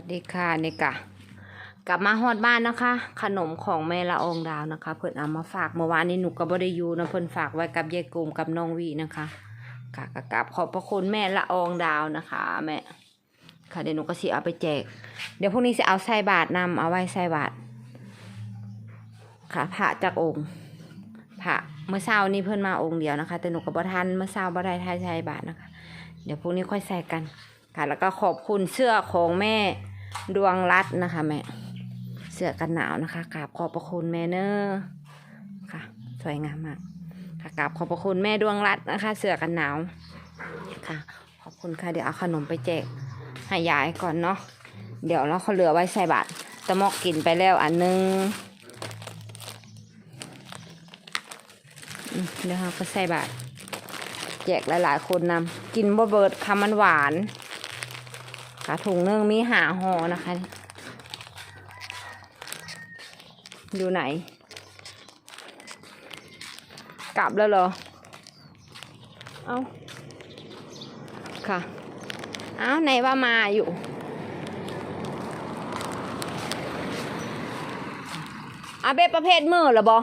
วัสดีค่ะนี่กะกลับมาฮอดบ้านนะคะ ขนมของแม่ละองดาวนะคะ เพิ่นเอามาฝากเมื่อวานนี้หนูก็บ่ได้อยู่นะเพิ่นฝากไว้กับยายกลมกับน้องวีนะคะค่ะก็กราบขอบพระคุณแม่ละองดาวนะคะแม่ค่ะเดี๋ยวหนูก็สิเอาไปแจก เดี๋ยวพรุ่งนี้จะเอาใส่บาตรนำเอาไว้ใส่บาตรค่ะพระจากองค์พระเมื่อเช้านี้เพิ่นมาองค์เดียวนะคะ แต่หนูก็บ่ทันเมื่อเช้าบ่ได้ทายใส่บาตรนะคะ เดี๋ยวพรุ่งนี้ค่อยใส่กันค่ะ แล้วก็ขอบคุณเสื้อของแม่ ดวงรัตน์นะคะแม่ เสื้อกันหนาวนะคะกราบขอบพระคุณแม่เนอร์ค่ะ สวยงามมากค่ะกราบขอบพระคุณแม่ดวงรัตน์นะคะ เสื้อกันหนาวค่ะ ขอบคุณค่ะเดี๋ยวเอาขนมไปแจกให้ยายก่อนเนาะเดี๋ยวเราเขาเหลือไว้ใส่บาตรตะมอกกินไปแล้วอันนึงเดี๋ยวเราก็ใส่บาตรแจกหลายๆคนนำกินบ่เบิดคำมันหวาน ค่ะถุงนึงมีหาห่อนะคะ อยู่ไหน กลับแล้วเหรอ เอาค่ะเอาไหนว่ามาอยู่อาเบประเภทมือเหรอบอ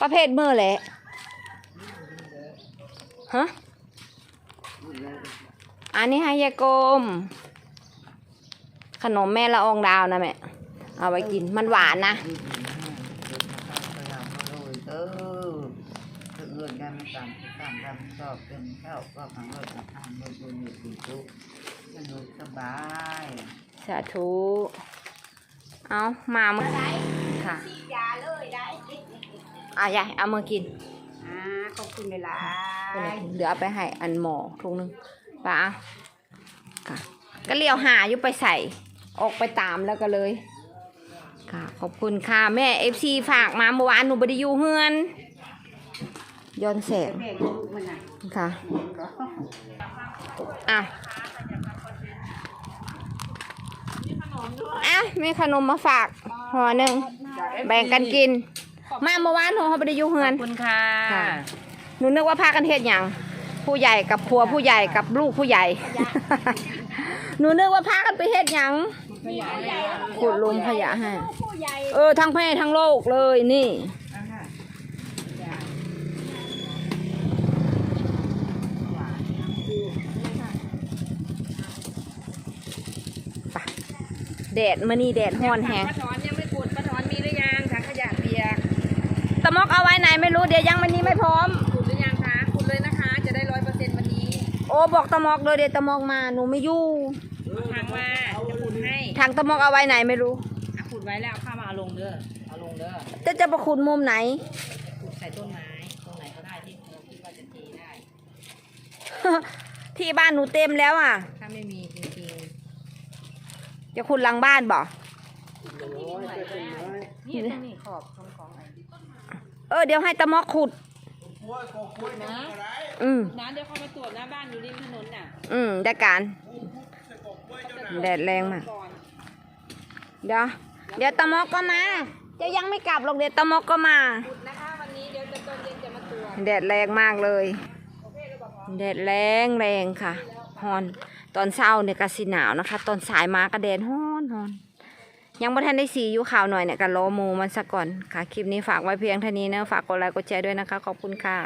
ประเภทมือแหละฮะ อันนี้ให้ยายกลม ขนมแม่ละอองดาวนะแม่ เอาไว้กิน มันหวานนะ เออเงินกันตามตามตามชอบเป็นเช่าก็ขังรถทำรถบุญอยู่ที่ทุกสนุกสบายสาธุ เอามาเมื่อค่ะยาเลยได้อะยายเอามากิน อ่าขอบคุณเวลาคนละถุงเดี๋ยวเอาไปให้อันหมอถุงหนึง ป้าค่ะก็เลี้ยวหาอยู่ไปใส่ ออกไปตามแล้วก็เลย ค่ะ ขอบคุณค่ะ แม่เอฟซีฝากมาเมื่อวานหนูบไดิยูเฮือนย้อนแสงแม่ลูกมันน่ะค่ะอะอะมีขนมมาฝากห่อหนึ่งแบ่งกันกิน มาเมื่อวานหนูเขาบไดิยูเฮือนขอบคุณค่ะค่ะ หนูนึกว่าพากันเฮ็ดหยัง ผู้ใหญ่กับผัวผู้ใหญ่กับลูกผู้ใหญ่ หนูนึกว่าพากันไปเฮ็ดหยังขุดหลุมขยะให้ผู้ใหญ่เออ ทั้งแพ่ทั้งโลกเลยนี่ไปแดดมานี่แดดฮ้อนแฮงป้าถอนยังไม่ขุดป้าถอนมีหรือยังถังขยะเปียกตะมอกเอาไว้ไหนไม่รู้เดี๋ยวยังวันนี้ไม่พร้อม บอกตะมอกเลยเดี๋ยวตะมอกมาหนูไม่อยู่ทางมาจะขุดให้ทางตะมอกเอาไว้ไหนไม่รู้อะขุดไว้แล้วเอาข้าวมาเอาลงเด้อเอาลงเด้อจะจะประคุณมุมไหนขุดใส่ต้นไม้ตรงไหนก็ได้ที่เราคิดว่าจะเทได้ที่บ้านหนูเต็มแล้วอะ ถ้าไม่มีจริงจะคุณหลังบ้านบ่ๆนี่ตรงนี้ขอบตรงของไอ้ เออเดี๋ยวให้ตะมอกขุด นะอืมนะเดี๋ยวเขามาตรวจหน้าบ้านอยู่ริมถนนน่ะอืมได้การแดดแรงมากก่อนเดี๋ยวเดี๋ยวตะมอกก็มา จะยังไม่กลับหรอกเดี๋ยวตะมอกก็มาขุดนะคะวันนี้เดี๋ยวจะตอนเย็นจะมาตรวจแดดแรงมากเลยแดดแรงแรงค่ะฮอน ตอนเช้าเนี่ยก็สิหนาวนะคะ ตอนสายมาก็แดดฮ้อนฮอน ยังบ่ทันได้สีอยู่ข่าวหน่อยเนี่ยก็รอมูมันซะก่อนค่ะ คลิปนี้ฝากไว้เพียงเท่านี้นะ ฝากกดไลค์กดแชร์ด้วยนะคะ ขอบคุณค่ะ